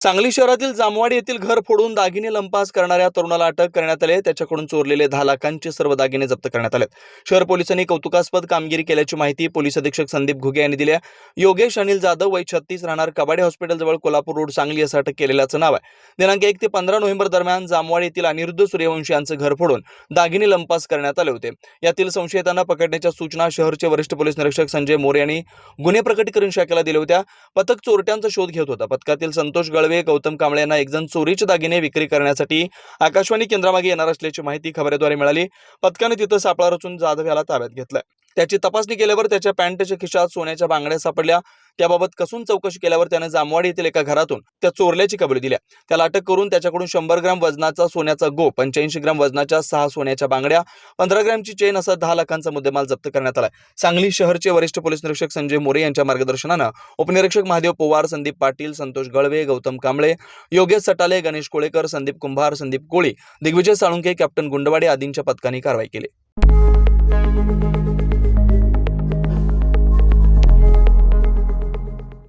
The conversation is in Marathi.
सांगली शहरातील जामवाडी येथील घर फोडून दागिने लंपास करणाऱ्या तरुणाला अटक करण्यात आली त्याच्याकडून चोरलेले दहा लाखांचे सर्व दागिने जप्त करण्यात आले शहर पोलिसांनी कौतुकास्पद कामगिरी केल्याची माहिती पोलीस अधीक्षक संदीप घुगे यांनी दिली आहे. योगेश अनिल जाधव वय छत्तीस राहणार कबाडे हॉस्पिटल जवळ कोल्हापूर रोड सांगली असं अटक केलेल्याचं नाव आहे. दिनांक एक ते पंधरा नोव्हेंबर दरम्यान जामवाडी येथील अनिरुद्ध सूर्यवंशी यांचं घर फोडून दागिने लंपास करण्यात आले होते. यातील संशयितांना पकडण्याच्या सूचना शहरचे वरिष्ठ पोलीस निरीक्षक संजय मोरे यांनी गुन्हे प्रकटीकरण शाखेला दिल्या होत्या. पथक चोरट्यांचा शोध घेत होता. पथकातील संतोष गळ दळवे गौतम कांबळे यांना एकजण चोरीचे दागिने विक्री करण्यासाठी आकाशवाणी केंद्रामागे येणार असल्याची माहिती खबरेद्वारे मिळाली. पथकाने तिथं सापळा रचून जाधव याला ताब्यात घेतलाय त्याची तपासणी केल्यावर त्याच्या पॅन्टच्या खिशात सोन्याच्या बांगड्या सापडल्या. त्याबाबत कसून चौकशी केल्यावर त्यानं जामवाडी येथील एका घरातून त्या चोरल्याची कबुली दिल्या. त्याला अटक करून त्याच्याकडून शंभर ग्राम वजनाचा सोन्याचा गो पंच्याऐंशी ग्राम वजनाच्या सहा सोन्याच्या बांगड्या पंधरा ग्रॅमची चेन असा दहा लाखांचा मुद्देमाल जप्त करण्यात आला सांगली शहरचे वरिष्ठ पोलीस निरीक्षक संजय मोरे यांच्या मार्गदर्शनानं उपनिरीक्षक महादेव पोवार संदीप पाटील संतोष गळवे गौतम कांबळे योगेश सटाले गणेश कोळेकर संदीप कुंभार संदीप कोळी दिग्विजय साळुंके कॅप्टन गुंडवाडे आदींच्या पथकाने कारवाई केली.